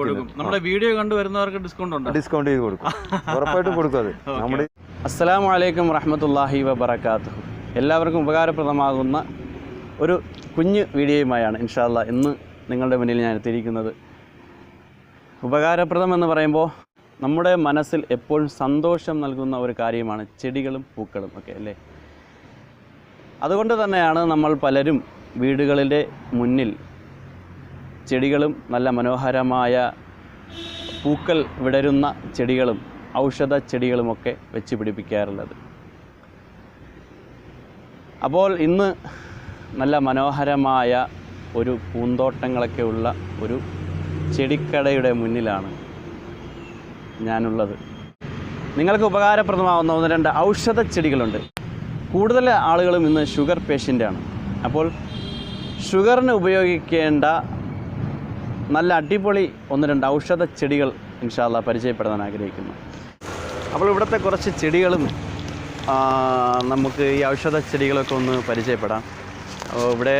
കൊടുക്കും. നമ്മുടെ വീഡിയോ കണ്ടു വരുന്നവർക്ക് ഡിസ്കൗണ്ട് ഉണ്ട്? ഡിസ്കൗണ്ട് ചെയ്ത് കൊടുക്കും. ഉറപ്പായിട്ടും കൊടുക്കും അത്. നമ്മുടെ അസ്സലാമു അലൈക്കും വറഹമത്തല്ലാഹി വബർക്കാത്തു എല്ലാവർക്കും ഉപകാരപ്രദമാകുന്ന ഒരു കുഞ്ഞ് വീഡിയോയുമായാണ് ഇൻഷാല്ല ഇന്ന് നിങ്ങളുടെ മുന്നിൽ ഞാൻ എത്തിയിരിക്കുന്നത്. ഉപകാരപ്രദം എന്ന് പറയുമ്പോൾ നമ്മുടെ മനസ്സിൽ എപ്പോഴും സന്തോഷം നൽകുന്ന ഒരു കാര്യമാണ് ചെടികളും പൂക്കളും ഒക്കെ അല്ലേ? അതുകൊണ്ട് തന്നെയാണ് നമ്മൾ പലരും വീടുകളിലെ മുന്നിൽ ചെടികളും നല്ല മനോഹരമായ പൂക്കൾ വിടരുന്ന ചെടികളും ഔഷധ ചെടികളുമൊക്കെ വെച്ച് പിടിപ്പിക്കാറുള്ളത്. അപ്പോൾ ഇന്ന് നല്ല മനോഹരമായ ഒരു പൂന്തോട്ടങ്ങളൊക്കെ ഉള്ള ഒരു ചെടിക്കടയുടെ മുന്നിലാണ് ഞാനുള്ളത്. നിങ്ങൾക്ക് ഉപകാരപ്രദമാവുന്ന ഒന്ന് രണ്ട് ഔഷധ ചെടികളുണ്ട്. കൂടുതൽ ആളുകളും ഇന്ന് ഷുഗർ പേഷ്യന്റാണ് അപ്പോൾ ഷുഗറിന് ഉപയോഗിക്കേണ്ട നല്ല അടിപൊളി ഒന്ന് രണ്ട് ഔഷധ ചെടികൾ ഇൻഷാല്ല പരിചയപ്പെടുത്താൻ ആഗ്രഹിക്കുന്നു. അപ്പോൾ ഇവിടുത്തെ കുറച്ച് ചെടികളും നമുക്ക് ഈ ഔഷധ ചെടികളൊക്കെ ഒന്ന് പരിചയപ്പെടാം. ഇവിടെ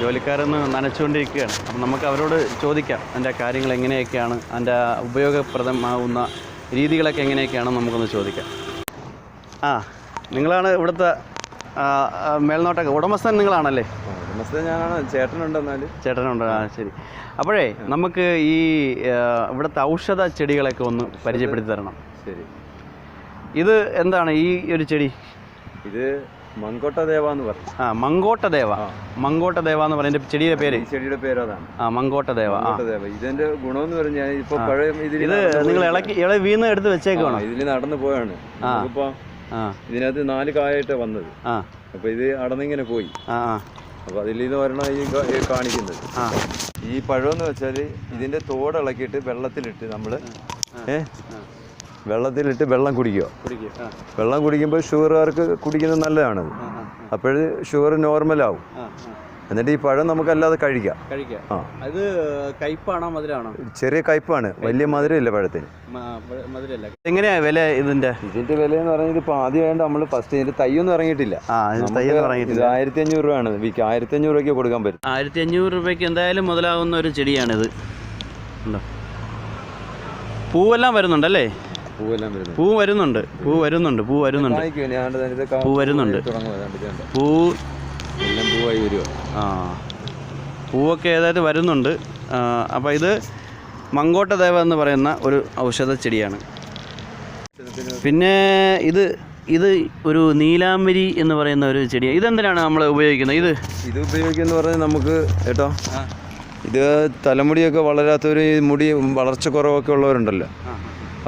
ജോലിക്കാരൊന്ന് നനച്ചുകൊണ്ടിരിക്കുകയാണ്. അപ്പം നമുക്ക് അവരോട് ചോദിക്കാം അതിന്റെ കാര്യങ്ങൾ എങ്ങനെയൊക്കെയാണ് അതിന്റെ ഉപയോഗപ്രദമാവുന്ന രീതികളൊക്കെ എങ്ങനെയൊക്കെയാണെന്ന് നമുക്കൊന്ന് ചോദിക്കാം. ആ നിങ്ങളാണ് ഇവിടുത്തെ മേൽനോട്ടൊക്കെ ഉടമസ്ഥൻ നിങ്ങളാണല്ലേ? ഞാനാണ്? ചേട്ടനുണ്ട്. ആ ശരി. അപ്പോഴേ നമുക്ക് ഈ ഇവിടുത്തെ ഔഷധ ചെടികളൊക്കെ ഒന്ന് പരിചയപ്പെടുത്തി തരണം. ശരി. ഇത് എന്താണ് ഈ ഒരു ചെടി? ഇത് മങ്കോട്ട ദേവ എന്ന് പറഞ്ഞു ആ മങ്കോട്ട ദേവ ആ. മങ്കോട്ട ദേവ എന്ന് പറയുന്ന ചെടിയുടെ പേര്. ചെടിയുടെ പേര് അതാണ്. ആ മങ്കോട്ട ദേവ ആ. മങ്കോട്ട ദേവ ഇതിന്റെ ഗുണമെന്ന് പറഞ്ഞാൽ ഇപ്പൊ ഇത് നിങ്ങൾ ഇളക്കി ഇള വീണ് എടുത്ത് വെച്ചേക്കാണ് ഇതിൽ നടന്നു പോയാണ്. ഇപ്പൊ ഇതിനകത്ത് നാല് കായായിട്ട് വന്നത്. ആ. അപ്പൊ ഇത് അടന്നിങ്ങനെ പോയി. ആ. അപ്പൊ അതിൽ നിന്ന് വരണ ഈ കാണിക്കുന്നത്. ഈ പഴമെന്ന് വെച്ചാൽ ഇതിന്റെ തോട് ഇളക്കിയിട്ട് വെള്ളത്തിലിട്ട് നമ്മൾ ഏ? വെള്ളത്തിലിട്ട് വെള്ളം കുടിക്കുക. വെള്ളം കുടിക്കുമ്പോൾ ഷുഗറുകാർക്ക് കുടിക്കുന്നത് ആ, അപ്പോൾ ഷുഗർ നോർമലാവും. എന്നിട്ട് ഈ പഴം നമുക്കല്ലാതെ കഴിക്കാം. കഴിക്കാം. ആ. അത് കയ്പാണോ മധുരമാണോ ചെറിയ കയ്പാണ് വലിയ മധുരമില്ല പഴത്തിന്. മധുരമല്ല. എങ്ങനെയാ വില ഇതിന്റെ? ഇതിന്റെ വില എന്ന് പറഞ്ഞാൽ ഇപ്പൊ ആദ്യമായിട്ട് നമ്മൾ ഫസ്റ്റ് ഇതിന്റെ തയ്യൊന്നും ഇറങ്ങിയിട്ടില്ല. ആ തയ്യൽ ആയിരത്തി അഞ്ഞൂറ് രൂപയാണ്. വിൽക്കുക ആയിരത്തി അഞ്ഞൂറ് രൂപയ്ക്ക് കൊടുക്കാൻ പറ്റും. ആയിരത്തി അഞ്ഞൂറ് രൂപയ്ക്ക് എന്തായാലും മുതലാകുന്ന ഒരു ചെടിയാണിത്. ഉണ്ടോ? പൂവെല്ലാം വരുന്നുണ്ടല്ലേ പൂ വരുന്നുണ്ട്. പൂ വരുന്നുണ്ട്. പൂ വരുന്നുണ്ട്. പൂ വരുന്നുണ്ട്. പൂ എല്ലാം പൂവായി വരുമോ ആ. പൂവൊക്കെ ഏതായിട്ട് വരുന്നുണ്ട്. അപ്പോൾ ഇത് മങ്കോട്ടദേവ എന്ന് പറയുന്ന ഒരു ഔഷധ ചെടിയാണ് പിന്നെ ഇത് ഇത് ഒരു നീലാംബരി എന്ന് പറയുന്ന ഒരു ചെടിയാണ് ഇതെന്തിനാണ് നമ്മൾ ഉപയോഗിക്കുന്നത്? ഇത്? ഇത് ഉപയോഗിക്കുന്നത് പറഞ്ഞാൽ നമുക്ക് കേട്ടോ ഇത് തലമുടിയൊക്കെ വളരാത്തവർ ഈ മുടി വളർച്ച കുറവൊക്കെ ഉള്ളവരുണ്ടല്ലോ.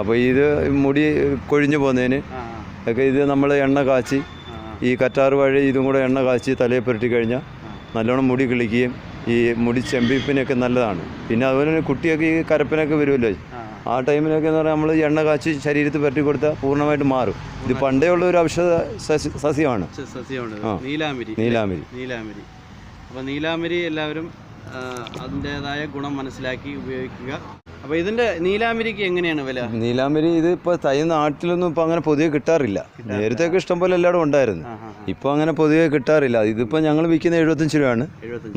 അപ്പോൾ ഇത് മുടി കൊഴിഞ്ഞു പോകുന്നതിന് ഒക്കെ ഇത് നമ്മൾ എണ്ണ കാച്ചി ഈ കറ്റാർ വഴി ഇതും കൂടെ എണ്ണ കാച്ചി തലയിൽ പുരട്ടി കഴിഞ്ഞാൽ നല്ലോണം മുടി കിളിക്കുകയും ഈ മുടി ചെമ്പിപ്പിനൊക്കെ നല്ലതാണ്. പിന്നെ അതുപോലെ തന്നെ കുട്ടിയൊക്കെ ഈ കരപ്പിനൊക്കെ വരുമല്ലോ. ആ. ടൈമിലൊക്കെ എന്ന് പറഞ്ഞാൽ നമ്മൾ എണ്ണ കാച്ചി ശരീരത്തിൽ പുരട്ടി കൊടുത്താൽ പൂർണമായിട്ട് മാറും. ഇത് പണ്ടേ ഉള്ള ഒരു ഔഷധ സസ്യ സസ്യമാണ്. നീലാമരി. നീലാംബരി നീലാമ്പരി നീലാംബരി അപ്പോൾ എല്ലാവരും അതിന്റേതായ ഗുണം മനസ്സിലാക്കി ഉപയോഗിക്കുക. അപ്പോൾ ഇതിന്റെ നീലാംബരിക്ക് എങ്ങനെയാണ് വില? നീലാമ്പരി ഇത് ഇപ്പോൾ തൈ നാട്ടിലൊന്നും ഇപ്പോൾ അങ്ങനെ പൊതുവെ കിട്ടാറില്ല. നേരത്തെയൊക്കെ ഇഷ്ടം പോലെ എല്ലാവരും ഉണ്ടായിരുന്നു. ഇപ്പോൾ അങ്ങനെ പൊതുവെ കിട്ടാറില്ല. ഇതിപ്പോൾ ഞങ്ങൾ വിൽക്കുന്ന എഴുപത്തഞ്ച് രൂപയാണ്.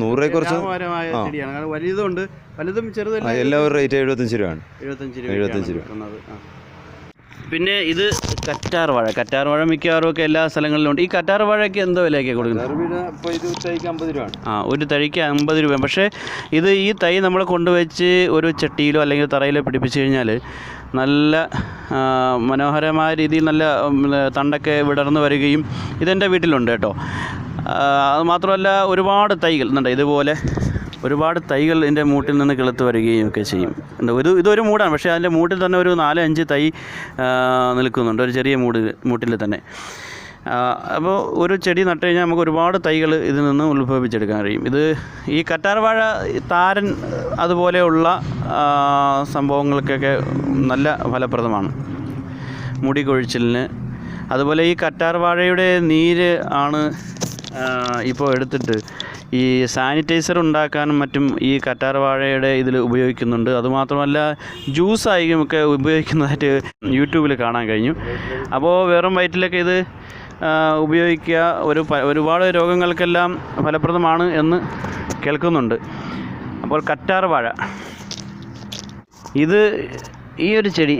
നൂറെ കുറച്ച് വലിയതുണ്ട്. വലുതുണ്ട് വലുതും ചെറുതും എല്ലാ റേറ്റ് എഴുപത്തഞ്ച് രൂപയാണ്. എഴുപത്തഞ്ച് രൂപ. പിന്നെ ഇത് കറ്റാർ വാഴ. കറ്റാർ വാഴ മിക്കവാറും ഒക്കെ എല്ലാ സ്ഥലങ്ങളിലും ഉണ്ട്. ഈ കറ്റാർ വാഴയ്ക്ക് എന്തോ വിലയൊക്കെ കൊടുക്കുന്നത് ആ ഒരു തൈക്ക് അമ്പത് രൂപ പക്ഷേ ഇത് ഈ തൈ നമ്മൾ കൊണ്ടുവച്ച് ഒരു ചട്ടിയിലോ അല്ലെങ്കിൽ തറയിലോ പിടിപ്പിച്ച് കഴിഞ്ഞാൽ നല്ല മനോഹരമായ രീതിയിൽ നല്ല തണ്ടൊക്കെ വിടർന്ന് വരികയും ഇതെന്റെ വീട്ടിലുണ്ട് കേട്ടോ. അത് മാത്രമല്ല ഒരുപാട് തൈകൾ എന്നുണ്ട് ഇതുപോലെ ഒരുപാട് തൈകൾ ഇതിന്റെ മൂട്ടിൽ നിന്ന് കിളുത്ത് വരികയും ഒക്കെ ചെയ്യും ഒരു ഇതൊരു മൂടാണ്. പക്ഷേ അതിന്റെ മൂട്ടിൽ തന്നെ ഒരു നാല് അഞ്ച് തൈ നിൽക്കുന്നുണ്ട്. ഒരു ചെറിയ മൂട് മൂട്ടിൽ തന്നെ. അപ്പോൾ ഒരു ചെടി നട്ട് കഴിഞ്ഞാൽ നമുക്ക് ഒരുപാട് തൈകൾ ഇതിൽ നിന്ന് ഉത്ഭവിച്ചെടുക്കാൻ കഴിയും. ഇത് ഈ കറ്റാർവാഴ താരൻ അതുപോലെയുള്ള സംഭവങ്ങൾക്കൊക്കെ നല്ല ഫലപ്രദമാണ്. മുടി കൊഴിച്ചിലിന്. അതുപോലെ ഈ കറ്റാർവാഴയുടെ നീര് ആണ് ഇപ്പോൾ എടുത്തിട്ട് ഈ സാനിറ്റൈസർ ഉണ്ടാക്കാനും മറ്റും ഈ കറ്റാർ കറ്റാർവാഴയുടെ ഇതിൽ ഉപയോഗിക്കുന്നുണ്ട്. അതുമാത്രമല്ല ജ്യൂസായും ഒക്കെ ഉപയോഗിക്കുന്നതായിട്ട് യൂട്യൂബിൽ കാണാൻ കഴിഞ്ഞു. അപ്പോൾ വെറും വയറ്റിലൊക്കെ ഇത് ഉപയോഗിക്കുക. ഒരു ഒരുപാട് രോഗങ്ങൾക്കെല്ലാം ഫലപ്രദമാണ് എന്ന് കേൾക്കുന്നുണ്ട്. അപ്പോൾ കറ്റാർ വാഴ. ഇത് ഈ ഒരു ചെടി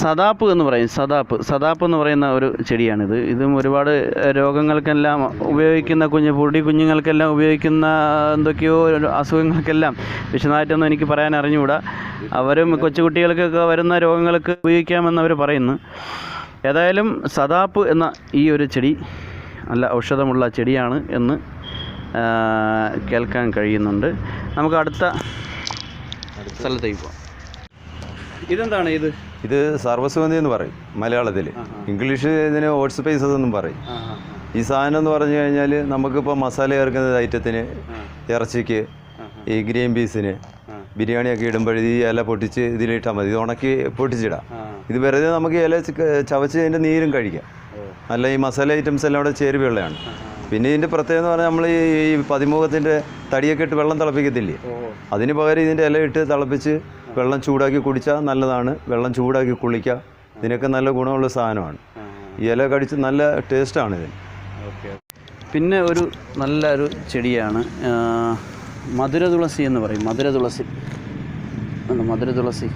സദാപ്പ് എന്ന് പറയും സദാപ്പ്. സദാപ്പ് എന്ന് പറയുന്ന ഒരു ചെടിയാണിത്. ഇതും ഒരുപാട് രോഗങ്ങൾക്കെല്ലാം ഉപയോഗിക്കുന്ന കുഞ്ഞു പൊടി കുഞ്ഞുങ്ങൾക്കെല്ലാം ഉപയോഗിക്കുന്ന എന്തൊക്കെയോ അസുഖങ്ങൾക്കെല്ലാം വിശദമായിട്ടൊന്നും എനിക്ക് പറയാൻ അറിഞ്ഞുകൂടാ. അവരും കൊച്ചുകുട്ടികൾക്കൊക്കെ വരുന്ന രോഗങ്ങൾക്ക് ഉപയോഗിക്കാമെന്ന് അവർ പറയുന്നു. ഏതായാലും സദാപ്പ് എന്ന ഈ ഒരു ചെടി നല്ല ഔഷധമുള്ള ചെടിയാണ് എന്ന് കേൾക്കാൻ കഴിയുന്നുണ്ട്. നമുക്ക് അടുത്ത സ്ഥലത്തേക്ക് പോകാം ഇതെന്താണ് ഇത്? ഇത് സർവസുഗന്ധി എന്ന് പറയും മലയാളത്തിൽ ഇംഗ്ലീഷ് ഇതിന് ഓട്ട് സ്പൈസസ് എന്നും പറയും. ഈ സാധനം എന്ന് പറഞ്ഞു കഴിഞ്ഞാൽ നമുക്കിപ്പോൾ മസാല ചേർക്കുന്ന ഐറ്റത്തിന് ഇറച്ചിക്ക് ഈ ഗ്രീൻ പീസിന് ബിരിയാണിയൊക്കെ ഇടുമ്പോൾ ഈ ഇല പൊട്ടിച്ച് ഇതിലിട്ടാൽ മതി. ഇത് ഉണക്കി പൊട്ടിച്ചിടാം. ഇത് വെറുതെ നമുക്ക് ഇല ചവച്ച് അതിന്റെ നീരും കഴിക്കാം. അല്ല ഈ മസാല ഐറ്റംസ് എല്ലാം കൂടെ ചേരുവയുള്ളതാണ് പിന്നെ ഇതിന്റെ പ്രത്യേകത എന്ന് പറഞ്ഞാൽ നമ്മൾ ഈ പതിമുഖത്തിന്റെ തടിയൊക്കെ ഇട്ട് വെള്ളം തിളപ്പിക്കത്തില്ലേ? അതിന് പകരം ഇതിന്റെ ഇല ഇട്ട് തിളപ്പിച്ച് വെള്ളം ചൂടാക്കി കുടിച്ചാൽ നല്ലതാണ്. വെള്ളം ചൂടാക്കി കുളിക്കുക ഇതിനൊക്കെ നല്ല ഗുണമുള്ള സാധനമാണ്. ഇല കടിച്ച് നല്ല ടേസ്റ്റാണ് ഇതിന് പിന്നെ ഒരു നല്ലൊരു ചെടിയാണ് മധുര തുളസി എന്ന് പറയും. മധുര തുളസി. മധുര തുളസി?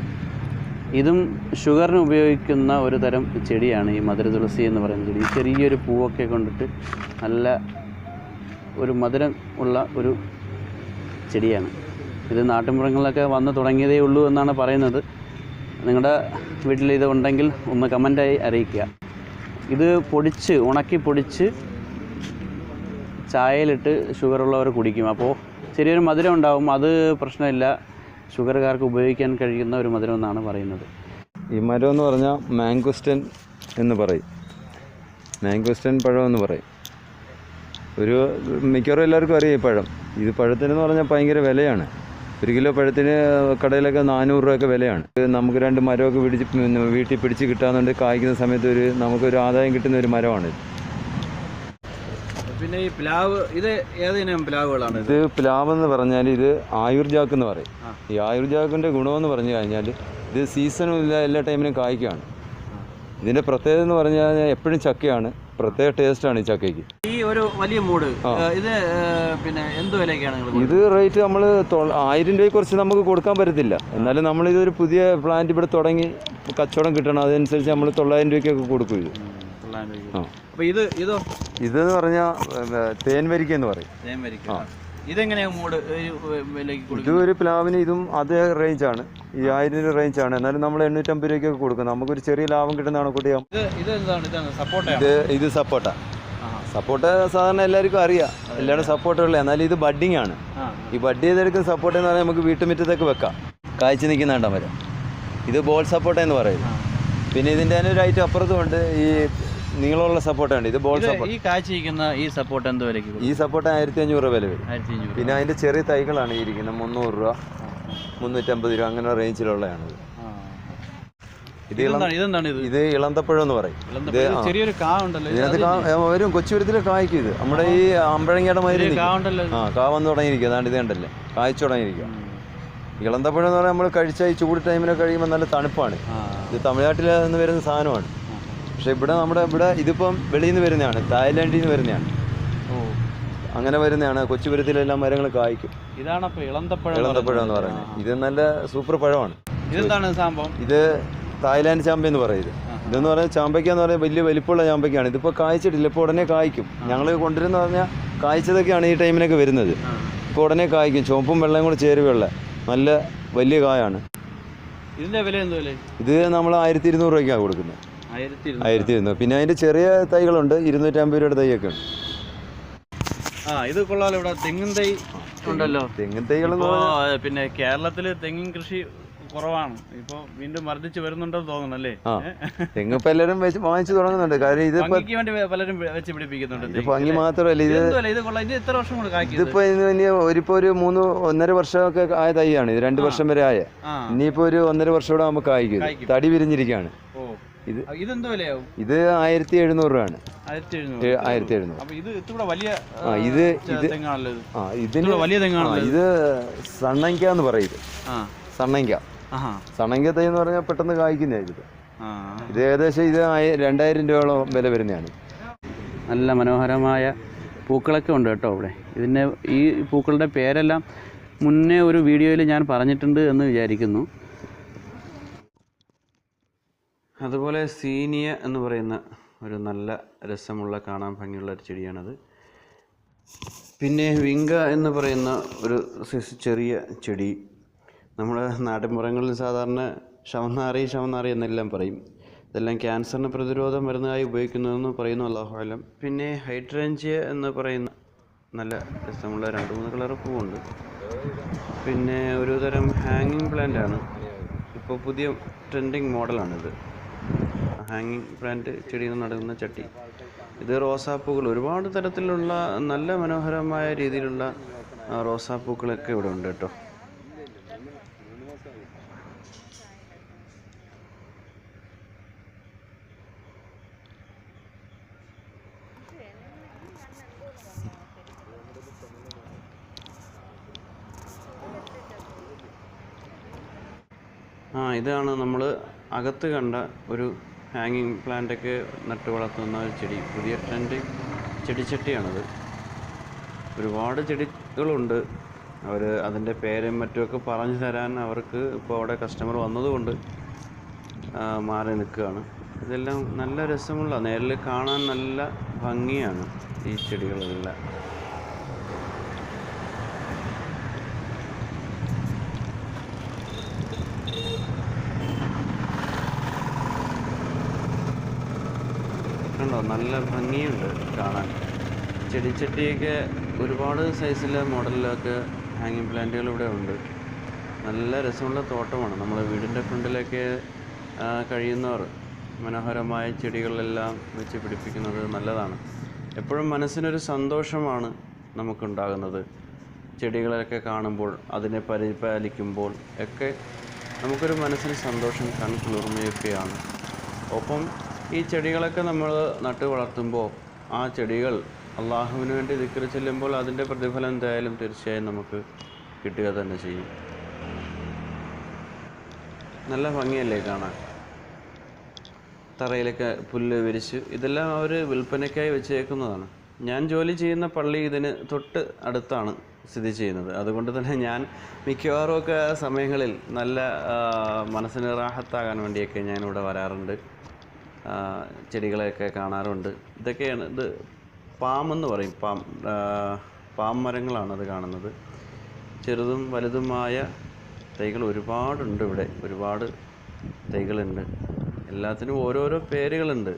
ഇതും ഷുഗറിന് ഉപയോഗിക്കുന്ന ഒരു തരം ചെടിയാണ് ഈ മധുര തുളസി എന്ന് പറയുന്ന ചെടി. ഈ ചെറിയൊരു പൂവൊക്കെ കൊണ്ടിട്ട് നല്ല ഒരു മധുരം ഉള്ള ഒരു ചെടിയാണ്. ഇത് നാട്ടിൻപുറങ്ങളിലൊക്കെ വന്ന് തുടങ്ങിയതേ ഉള്ളൂ എന്നാണ് പറയുന്നത്. നിങ്ങളുടെ വീട്ടിൽ ഇത് ഉണ്ടെങ്കിൽ ഒന്ന് കമന്റായി അറിയിക്കുക. ഇത് പൊടിച്ച് ഉണക്കി പൊടിച്ച് ചായയിലിട്ട് ഷുഗറുള്ളവർ കുടിക്കും. അപ്പോൾ ചെറിയൊരു മധുരം ഉണ്ടാവും. അത് പ്രശ്നമില്ല. ഷുഗറുകാർക്ക് ഉപയോഗിക്കാൻ കഴിയുന്ന ഒരു മധുരം എന്നാണ് പറയുന്നത്. ഈ മരം എന്ന് പറഞ്ഞാൽ മാംഗോസ്റ്റൻ എന്ന് പറയും. മാംഗോസ്റ്റൻ പഴം എന്ന് പറയും. ഒരു മിക്കവാറും എല്ലാവർക്കും അറിയാം ഈ പഴം. ഇത് പഴത്തിനെന്ന് പറഞ്ഞാൽ ഭയങ്കര വിലയാണ്. ഒരു കിലോ പഴത്തിന് കടയിലൊക്കെ നാനൂറ് രൂപയൊക്കെ വിലയാണ്. നമുക്ക് രണ്ട് മരമൊക്കെ പിടിച്ച് വീട്ടിൽ പിടിച്ച് കിട്ടാന്നുണ്ട് കായ്ക്കുന്ന സമയത്ത് ഒരു നമുക്കൊരു ആദായം കിട്ടുന്ന ഒരു മരമാണ് പിന്നെ ഈ പ്ലാവ് ഇത് ഏതിനം പ്ലാവുകളാണ് ഇത്? പ്ലാവ് എന്ന് പറഞ്ഞാൽ ഇത് ആയുർജാക്ക് എന്ന് പറയും. ഈ ആയുർജാക്കിന്റെ ഗുണമെന്ന് പറഞ്ഞു കഴിഞ്ഞാൽ ഇത് സീസണും ഇല്ല എല്ലാ ടൈമിനും കായ്ക്കാണ്. ഇതിന്റെ പ്രത്യേകത എന്ന് പറഞ്ഞാൽ എപ്പോഴും ചക്കയാണ്. പ്രത്യേക ടേസ്റ്റാണ് ഈ ചക്കയ്ക്ക്. ഒരു വലിയ മൂട്. ഇത് പിന്നെ എന്ത് വിലയൊക്കെയാണ് ഇത് റേറ്റ് നമ്മൾ ആയിരം രൂപയെ കുറച്ച് നമുക്ക് കൊടുക്കാൻ പറ്റത്തില്ല. എന്നാലും നമ്മൾ ഇതൊരു പുതിയ പ്ലാന്റ് ഇവിടെ തുടങ്ങി കച്ചവടം കിട്ടണം. അതനുസരിച്ച് നമ്മൾ തൊള്ളായിരം രൂപയ്ക്കൊക്കെ കൊടുക്കും ഇത്. അപ്പൊ ഇത് ഇതോ? ഇതെന്ന് പറഞ്ഞാൽ തേൻവരിക്ക എന്ന് പറയും. വരിക്കും ഇത് ഒരു പ്ലാവിന് ഇതും അതേ റേഞ്ച് ആണ്. ഈ ആയിരം രൂപ റേഞ്ച് ആണ്. എന്നാലും നമ്മൾ എണ്ണൂറ്റമ്പത് രൂപയ്ക്കൊക്കെ കൊടുക്കും. നമുക്കൊരു ചെറിയ ലാഭം കിട്ടുന്നതാണ് കൂട്ടിയാൽ ഇത് ഇത് സപ്പോട്ട. സപ്പോട്ട സാധാരണ എല്ലാവർക്കും അറിയാം. എല്ലാവരും സപ്പോർട്ടുള്ള എന്നാലും ഇത് ബഡ്ഡിങ് ആണ്. ഈ ബഡ് ചെയ്തെടുക്കുന്ന സപ്പോർട്ട് എന്ന് പറഞ്ഞാൽ നമുക്ക് വീട്ടുമുറ്റത്തൊക്കെ വെക്കാം. കാഴ്ച നിൽക്കുന്ന കണ്ടാൽ വരാം ഇത് ബോൾ സപ്പോർട്ട് എന്ന് പറയുന്നത് പിന്നെ ഇതിന്റെ തന്നെ ഒരു ഐറ്റം അപ്പുറത്തുമുണ്ട്. ഈ നീളമുള്ള സപ്പോർട്ടാണ് ഇത് ബോൾ സപ്പോർട്ട് ഈ കാഴ്ചയിരിക്കുന്ന ഈ സപ്പോർട്ട് എന്ത് വിലയ്ക്ക് ഈ സപ്പോർട്ട് ആയിരത്തി അഞ്ഞൂറ് രൂപ വില വരും. പിന്നെ അതിന്റെ ചെറിയ തൈകളാണ് ഈ ഇരിക്കുന്നത്. മുന്നൂറ് രൂപ മുന്നൂറ്റമ്പത് രൂപ അങ്ങനെ റേഞ്ചിലുള്ളതാണ് ഇത്. ഇതെന്താണ് ഇത്? ഇത് ഇളന്തപ്പഴം എന്ന് പറയും. ഇത് ചെറിയൊരു കാ ഉണ്ടല്ലോ ഇത് ഇതിനകത്ത് വരും കൊച്ചുപുരത്തിലെ കായ്ക്കും ഇത്. നമ്മുടെ ഈ അമ്പഴങ്ങയുടെ മാതിരി. ഉണ്ടല്ലോ. ആ കാ വന്ന് തുടങ്ങിയിരിക്കും. അതാണ്ട് ഇത് കണ്ടല്ലേ? കായ്ച്ചു തുടങ്ങിയിരിക്കുക ഇളന്തപ്പഴം എന്ന് പറഞ്ഞാൽ നമ്മൾ കഴിച്ച ഈ ചൂട് ടൈമിലൊക്കെ കഴിയുമ്പോൾ നല്ല തണുപ്പാണ്. ഇത് തമിഴ്നാട്ടിൽ നിന്ന് വരുന്ന സാധനമാണ്. പക്ഷെ ഇവിടെ നമ്മുടെ ഇവിടെ ഇതിപ്പം വെളിയിൽ നിന്ന് വരുന്നതാണ്. തായ്ലാൻഡിൽ നിന്ന് വരുന്നതാണ്. അങ്ങനെ വരുന്നതാണ്. കൊച്ചുപുരത്തിലെല്ലാം മരങ്ങൾ കായ്ക്കും. ഇതാണ് ഇളന്തപ്പഴം ഇളന്തപ്പഴം എന്ന് പറയുന്നത്. ഇത് നല്ല സൂപ്പർ പഴമാണ്. ഇതെന്താണ് സംഭവം? ഇത് തായ്ലാൻഡ് ചാമ്പ എന്ന് പറയും ഇത് ഇതെന്ന് പറഞ്ഞാൽ ചാമ്പയ്ക്ക എന്ന് പറഞ്ഞാൽ വലിയ വലിപ്പമുള്ള ചാമ്പയ്ക്കാണ്. ഇതിപ്പോൾ കായ്ച്ചിട്ടില്ല ഇപ്പോൾ ഉടനെ കായ്ക്കും. ഞങ്ങൾ കൊണ്ടുവരുന്ന പറഞ്ഞാൽ കായ്ച്ചതൊക്കെയാണ് ഈ ടൈമിനൊക്കെ വരുന്നത്. ഇപ്പോൾ ഉടനെ കായ്ക്കും. ചുവപ്പും വെള്ളയും കൂടെ ചേരുവയുള്ള നല്ല വലിയ കായാണ്. ഇതിന്റെ വില ഇത് നമ്മൾ ആയിരത്തി ഇരുന്നൂറ് രൂപയ്ക്കാണ് കൊടുക്കുന്നത്. ആയിരത്തി ഇരുന്നൂറ് പിന്നെ അതിന്റെ ചെറിയ തൈകളുണ്ട്. ഇരുന്നൂറ്റമ്പത് രൂപയുടെ തൈയൊക്കെ ഉണ്ട്. ആ ഇത് കൊള്ളാലോ. ഇവിടെ തെങ്ങിൻ തൈ ഉണ്ടല്ലോ. തെങ്ങിൻ ആ, പിന്നെ കേരളത്തിൽ തെങ്ങിൻ കൃഷി കുറവാണ്. ഇപ്പൊ വീണ്ടും വർദ്ധിച്ചു വരുന്നുണ്ടെന്ന് തോന്നുന്നു അല്ലേ തെങ്ങ് ഇപ്പൊ എല്ലാരും വെച്ച് വാങ്ങിച്ചു തുടങ്ങുന്നുണ്ട്. കാര്യം ഇത് ഭംഗിക്ക് വേണ്ടി പലരും വെച്ച് പിടിപ്പിക്കുന്നുണ്ട്. ഇത് തെങ്ങ്. ഭംഗി മാത്രമല്ല ഇത് ഇത് കൊള്ളാം. ഇത് എത്ര വർഷം ഇതിപ്പോ കായ്ക്കും ഇത്? ഇതിപ്പോൾ ഇന്ന് ഇനി ഒരിപ്പോ ഒരു മൂന്ന് ഒന്നര വർഷമൊക്കെ ആയ തൈയാണ്. ഇത് രണ്ട് വർഷം വരെ ആയ. ഇനിയിപ്പോ ഒരു ഒന്നര വർഷം കൂടെ നമുക്ക് കായ്ക്കും. തടി വിരിഞ്ഞിരിക്കുകയാണ് ഇത് വിലയാവും? ഇത് ആയിരത്തി എഴുന്നൂറ് രൂപയാണ്. ആയിരത്തി എഴുന്നൂറ് ഇത് വലിയ ആ, ഇത് ഇത് തെങ്ങാണല്ലോ ആ ഇതിന് വലിയ ഇത്. സണ്ണങ്ക എന്ന് പറയും സണ്ണങ്ക ആഹാ. സണ്ണങ്ക തൈ എന്ന് പറഞ്ഞാൽ പെട്ടെന്ന് കായ്ക്കുന്നതായിരിക്കും ഇത് ഇത് ഏകദേശം ഇത് രണ്ടായിരം രൂപയോളം വില വരുന്നതാണ്. നല്ല മനോഹരമായ പൂക്കളൊക്കെ ഉണ്ട് കേട്ടോ അവിടെ. ഇതിന്റെ ഈ പൂക്കളുടെ പേരെല്ലാം മുന്നേ ഒരു വീഡിയോയിൽ ഞാൻ പറഞ്ഞിട്ടുണ്ട് എന്ന് വിചാരിക്കുന്നു. അതുപോലെ സീനിയ എന്ന് പറയുന്ന ഒരു നല്ല രസമുള്ള കാണാൻ ഭംഗിയുള്ള ഒരു ചെടിയാണത്. പിന്നെ വിങ്ക എന്ന് പറയുന്ന ഒരു ചെറിയ ചെടി നമ്മുടെ നാട്ടിൻപുറങ്ങളിൽ സാധാരണ ശവനാറി ശവനാറി എന്നെല്ലാം പറയും. ഇതെല്ലാം ക്യാൻസറിന് പ്രതിരോധ മരുന്നായി ഉപയോഗിക്കുന്നതെന്ന് പറയുന്നു അള്ളാഹുലം പിന്നെ ഹൈഡ്രേഞ്ചിയ എന്ന് പറയുന്ന നല്ല രസമുള്ള രണ്ട് മൂന്ന് കളർ പൂവുണ്ട്. പിന്നെ ഒരു തരം ഹാങ്ങിങ് പ്ലാന്റ് ആണ്. ഇപ്പോൾ പുതിയ ട്രെൻഡിങ് മോഡലാണിത്. ഹാങ്ങിങ് പ്ലാന്റ് ചെടിയിൽ നടക്കുന്ന ചട്ടി. ഇത് റോസാപ്പൂക്കൾ ഒരുപാട് തരത്തിലുള്ള നല്ല മനോഹരമായ രീതിയിലുള്ള റോസാപ്പൂക്കളൊക്കെ ഇവിടെ ഉണ്ട് കേട്ടോ ആ ഇതാണ് നമ്മൾ അകത്ത് കണ്ട ഒരു ഹാങ്ങിങ് പ്ലാന്റൊക്കെ നട്ട് വളർത്തുന്ന ഒരു ചെടി പുതിയ ട്രെൻഡ് ചെടിച്ചട്ടിയാണത്. ഒരുപാട് ചെടികളുണ്ട്. അവർ അതിന്റെ പേരും മറ്റുമൊക്കെ പറഞ്ഞു തരാൻ അവർക്ക് ഇപ്പോൾ അവിടെ കസ്റ്റമർ വന്നതുകൊണ്ട് മാറി നിൽക്കുകയാണ്. ഇതെല്ലാം നല്ല രസമുള്ള നേരിൽ കാണാൻ നല്ല ഭംഗിയാണ് ഈ ചെടികളെല്ലാം. നല്ല ഭംഗിയുണ്ട് കാണാൻ. ചെടിച്ചട്ടിയൊക്കെ ഒരുപാട് സൈസിൽ മോഡലിലൊക്കെ ഹാങ്ങിങ് പ്ലാന്റുകൾ ഇവിടെ ഉണ്ട്. നല്ല രസമുള്ള തോട്ടമാണ്. നമ്മൾ വീടിന്റെ ഫ്രണ്ടിലൊക്കെ കഴിയുന്നവർ മനോഹരമായ ചെടികളെല്ലാം വെച്ച് പിടിപ്പിക്കുന്നത് നല്ലതാണ്. എപ്പോഴും മനസ്സിനൊരു സന്തോഷമാണ് നമുക്കുണ്ടാകുന്നത്. ചെടികളൊക്കെ കാണുമ്പോൾ അതിനെ പരിപാലിക്കുമ്പോൾ ഒക്കെ നമുക്കൊരു മനസ്സിന് സന്തോഷം കൺകുളിർമയൊക്കെയാണ്. ഒപ്പം ഈ ചെടികളൊക്കെ നമ്മൾ നട്ട് വളർത്തുമ്പോൾ ആ ചെടികൾ അള്ളാഹുവിന് വേണ്ടി ദിക്കറി ചെല്ലുമ്പോൾ അതിന്റെ പ്രതിഫലം എന്തായാലും തീർച്ചയായും നമുക്ക് കിട്ടുക തന്നെ ചെയ്യും. നല്ല ഭംഗിയല്ലേ കാണാൻ? തറയിലൊക്കെ പുല്ല് വിരിച്ച് ഇതെല്ലാം അവർ വിൽപ്പനയ്ക്കായി വെച്ചേക്കുന്നതാണ്. ഞാൻ ജോലി ചെയ്യുന്ന പള്ളി ഇതിന് തൊട്ട് അടുത്താണ് സ്ഥിതി ചെയ്യുന്നത്. അതുകൊണ്ട് തന്നെ ഞാൻ മിക്കവാറും ഒക്കെ സമയങ്ങളിൽ നല്ല മനസ്സിന് റാഹത്താകാൻ വേണ്ടിയൊക്കെ ഞാനിവിടെ വരാറുണ്ട്. ചെടികളെയൊക്കെ കാണാറുണ്ട്. ഇതൊക്കെയാണ് ഇത് പാം എന്ന് പറയും. പാം പാം മരങ്ങളാണ് അത് കാണുന്നത്. ചെറുതും വലുതുമായ തൈകൾ ഒരുപാടുണ്ട് ഇവിടെ. ഒരുപാട് തൈകളുണ്ട്. എല്ലാത്തിനും ഓരോരോ പേരുകളുണ്ട്.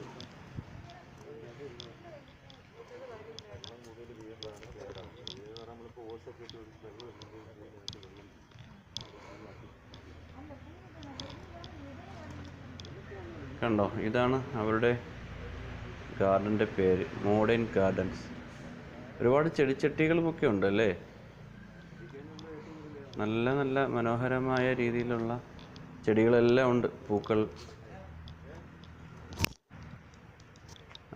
കണ്ടോ? ഇതാണ് അവരുടെ ഗാർഡന്റെ പേര്. മോഡേൺ ഗാർഡൻസ് ഒരുപാട് ചെടിച്ചട്ടികളുമൊക്കെ ഉണ്ട് അല്ലേ നല്ല നല്ല മനോഹരമായ രീതിയിലുള്ള ചെടികളെല്ലാം ഉണ്ട്. പൂക്കൾ.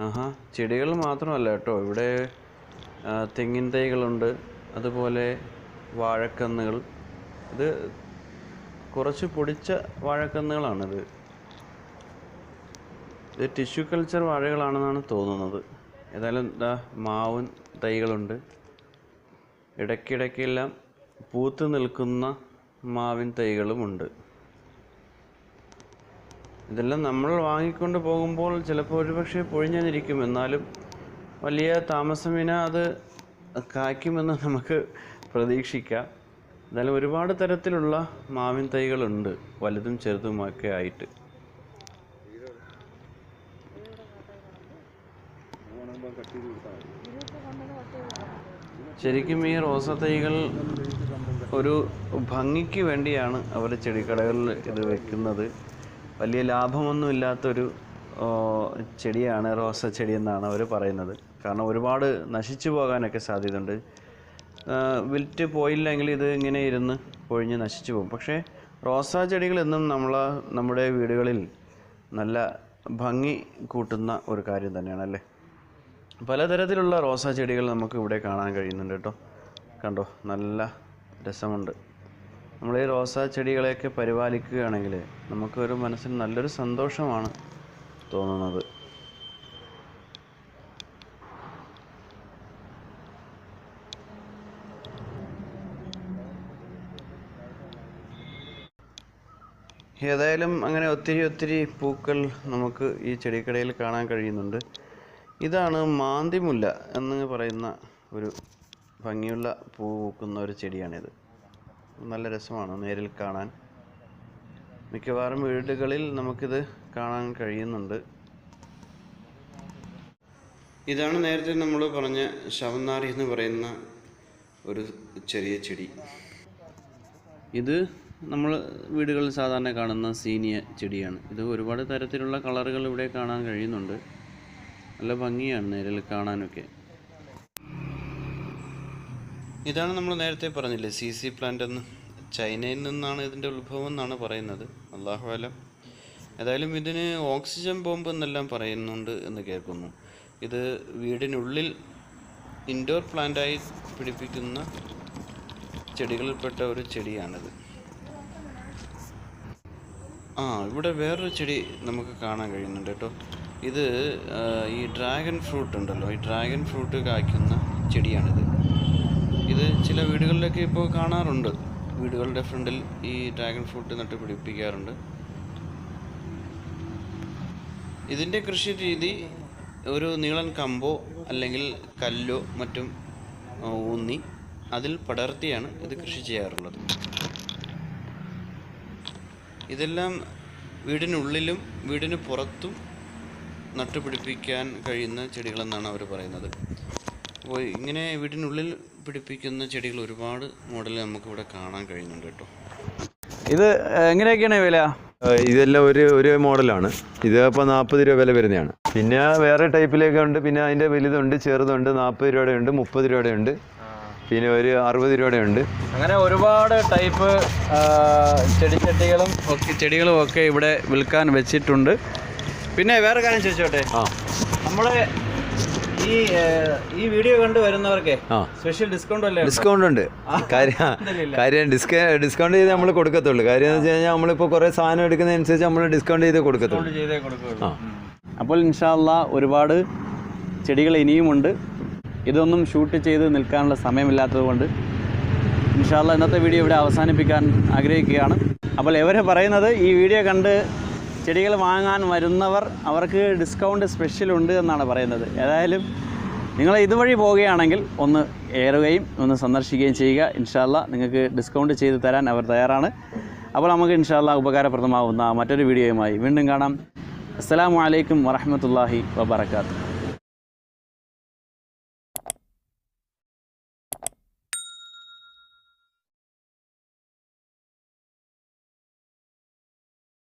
ആഹാ ചെടികൾ മാത്രമല്ല കേട്ടോ. ഇവിടെ തെങ്ങിൻ തൈകളുണ്ട്. അതുപോലെ വാഴക്കന്നുകൾ. ഇത് കുറച്ച് പൊടിച്ച വാഴക്കന്നുകളാണിത്. ഇത് ടിഷ്യൂ കൾച്ചർ വാഴകളാണെന്നാണ് തോന്നുന്നത്. ഏതായാലും ദാ മാവും തൈകളുണ്ട്. ഇടയ്ക്കിടയ്ക്കെല്ലാം പൂത്ത് നിൽക്കുന്ന മാവിൻ തൈകളുമുണ്ട് ഇതെല്ലാം നമ്മൾ വാങ്ങിക്കൊണ്ട് പോകുമ്പോൾ ചിലപ്പോൾ ഒരുപക്ഷെ പൊഴിഞ്ഞിരിക്കും എന്നാലും വലിയ താമസമിന അത് കായ്ക്കുമെന്ന് നമുക്ക് പ്രതീക്ഷിക്കാം. എന്നാലും ഒരുപാട് തരത്തിലുള്ള മാവിൻ തൈകളുണ്ട് വലുതും ചെറുതുമൊക്കെ ആയിട്ട്. ശരിക്കും ഈ റോസ തൈകൾ ഒരു ഭംഗിക്ക് വേണ്ടിയാണ് അവർ ചെടിക്കടകളിൽ ഇത് വെക്കുന്നത്. വലിയ ലാഭമൊന്നുമില്ലാത്തൊരു ചെടിയാണ് റോസ ചെടി എന്നാണ് അവർ പറയുന്നത്. കാരണം ഒരുപാട് നശിച്ചു പോകാനൊക്കെ സാധ്യതയുണ്ട്. വിറ്റ് പോയില്ലെങ്കിൽ ഇത് ഇങ്ങനെ ഇരുന്ന് പൊഴിഞ്ഞ് നശിച്ചു പോകും. പക്ഷേ റോസാ ചെടികൾ എന്നും നമ്മൾ നമ്മുടെ വീടുകളിൽ നല്ല ഭംഗി കൂട്ടുന്ന ഒരു കാര്യം തന്നെയാണ് അല്ലേ പലതരത്തിലുള്ള റോസാ ചെടികൾ നമുക്ക് ഇവിടെ കാണാൻ കഴിയുന്നുണ്ട് കേട്ടോ. കണ്ടോ നല്ല രസമുണ്ട്. നമ്മൾ ഈ റോസാ ചെടികളെയൊക്കെ പരിപാലിക്കുകയാണെങ്കിൽ നമുക്കൊരു മനസ്സിന് നല്ലൊരു സന്തോഷമാണ് തോന്നുന്നത്. ഏതായാലും അങ്ങനെ ഒത്തിരി ഒത്തിരി പൂക്കൾ നമുക്ക് ഈ ചെടിക്കടയിൽ കാണാൻ കഴിയുന്നുണ്ട്. ഇതാണ് മാന്തിമുല്ല എന്ന് പറയുന്ന ഒരു ഭംഗിയുള്ള പൂ പൂക്കുന്ന ഒരു ചെടിയാണിത്. നല്ല രസമാണ് നേരിൽ കാണാൻ. മിക്കവാറും വീടുകളിൽ നമുക്കിത് കാണാൻ കഴിയുന്നുണ്ട്. ഇതാണ് നേരത്തെ നമ്മൾ പറഞ്ഞ ശവനാരി എന്ന് പറയുന്ന ഒരു ചെറിയ ചെടി. ഇത് നമ്മൾ വീടുകളിൽ സാധാരണ കാണുന്ന സീനിയ ചെടിയാണ്. ഇത് ഒരുപാട് തരത്തിലുള്ള കളറുകൾ ഇവിടെ കാണാൻ കഴിയുന്നുണ്ട്. നല്ല ഭംഗിയാണ് നേരിൽ കാണാനൊക്കെ. ഇതാണ് നമ്മൾ നേരത്തെ പറഞ്ഞില്ലേ സി സി പ്ലാന്റ് എന്ന്. ചൈനയിൽ നിന്നാണ് ഇതിന്റെ ഉത്ഭവം എന്നാണ് പറയുന്നത്. അള്ളാഹു അലം. ഏതായാലും ഇതിന് ഓക്സിജൻ ബോംബ് എന്നെല്ലാം പറയുന്നുണ്ട് എന്ന് കേൾക്കുന്നു. ഇത് വീടിനുള്ളിൽ ഇൻഡോർ പ്ലാന്റായി പിടിപ്പിക്കുന്ന ചെടികളിൽപ്പെട്ട ഒരു ചെടിയാണിത്. ആ ഇവിടെ വേറൊരു ചെടി നമുക്ക് കാണാൻ കഴിയുന്നുണ്ട് കേട്ടോ. ഇത് ഈ ഡ്രാഗൺ ഫ്രൂട്ട് ഉണ്ടല്ലോ ഈ ഡ്രാഗൺ ഫ്രൂട്ട് കായ്ക്കുന്ന ചെടിയാണിത്. ഇത് ചില വീടുകളിലൊക്കെ ഇപ്പോൾ കാണാറുണ്ട്. വീടുകളുടെ ഫ്രണ്ടിൽ ഈ ഡ്രാഗൺ ഫ്രൂട്ട് നട്ട് പിടിപ്പിക്കാറുണ്ട്. ഇതിന്റെ കൃഷി രീതി ഒരു നീളൻ കമ്പോ അല്ലെങ്കിൽ കല്ലോ മറ്റും ഊന്നി അതിൽ പടർത്തിയാണ് ഇത് കൃഷി ചെയ്യാറുള്ളത്. ഇതെല്ലാം വീടിനുള്ളിലും വീടിന് പുറത്തും നട്ടുപിടിപ്പിക്കാൻ കഴിയുന്ന ചെടികളെന്നാണ് അവർ പറയുന്നത്. അപ്പോൾ ഇങ്ങനെ വീടിനുള്ളിൽ പിടിപ്പിക്കുന്ന ചെടികൾ ഒരുപാട് മോഡൽ നമുക്കിവിടെ കാണാൻ കഴിയുന്നുണ്ട് കേട്ടോ. ഇത് എങ്ങനെയൊക്കെയാണ് വില? ഇതെല്ലാം ഒരു ഒരു മോഡലാണ്. ഇത് അപ്പോൾ നാൽപ്പത് രൂപ വില വരുന്നതാണ്. പിന്നെ വേറെ ടൈപ്പിലൊക്കെ ഉണ്ട്. പിന്നെ അതിന്റെ വലുതുണ്ട് ചെറുതുണ്ട് നാൽപ്പത് രൂപയുടെ ഉണ്ട് മുപ്പത് രൂപയുടെ ഉണ്ട്. പിന്നെ ഒരു അറുപത് രൂപയുടെ ഉണ്ട്. അങ്ങനെ ഒരുപാട് ടൈപ്പ് ചെടിച്ചട്ടികളും ഒക്കെ ചെടികളും ഒക്കെ ഇവിടെ വിൽക്കാൻ വെച്ചിട്ടുണ്ട്. പിന്നെ വേറെ കാര്യം ചോദിച്ചോട്ടെ? ആ. നമ്മളെ ഈ ഈ വീഡിയോ കണ്ട് വരുന്നവർക്ക് സ്പെഷ്യൽ ഡിസ്കൗണ്ട് അല്ലേ ഡിസ്കൗണ്ട് ഉണ്ട്? കാര്യം കാര്യം ഡിസ്കൗണ്ട് ചെയ്ത് നമ്മൾ കൊടുക്കത്തുള്ളൂ. കാര്യം എന്ന് വെച്ച് കഴിഞ്ഞാൽ നമ്മളിപ്പോൾ കുറേ സാധനം എടുക്കുന്നതനുസരിച്ച് നമ്മൾ ഡിസ്കൗണ്ട് ചെയ്ത് കൊടുക്കത്തുള്ളൂ. അപ്പോൾ ഇൻഷാല്ല ഒരുപാട് ചെടികൾ ഇനിയുമുണ്ട് ഇതൊന്നും ഷൂട്ട് ചെയ്ത് നിൽക്കാനുള്ള സമയമില്ലാത്തത് കൊണ്ട് ഇൻഷാല്ല ഇന്നത്തെ വീഡിയോ ഇവിടെ അവസാനിപ്പിക്കാൻ ആഗ്രഹിക്കുകയാണ്. അപ്പോൾ എവരെ പറയുന്നത് ഈ വീഡിയോ കണ്ട് ചെടികൾ വാങ്ങാൻ വരുന്നവർ അവർക്ക് ഡിസ്കൗണ്ട് സ്പെഷ്യൽ ഉണ്ട് എന്നാണ് പറയുന്നത്. ഏതായാലും നിങ്ങൾ ഇതുവഴി പോവുകയാണെങ്കിൽ ഒന്ന് ഏറുകയും ഒന്ന് സന്ദർശിക്കുകയും ചെയ്യുക. ഇൻഷാല്ല നിങ്ങൾക്ക് ഡിസ്കൗണ്ട് ചെയ്ത് തരാൻ അവർ തയ്യാറാണ്. അപ്പോൾ നമുക്ക് ഇൻഷാല്ല ഉപകാരപ്രദമാവുന്ന മറ്റൊരു വീഡിയോയുമായി വീണ്ടും കാണാം. അസ്സാം വലൈക്കും വറഹമത്തല്ലാഹി വബർക്കാത്തു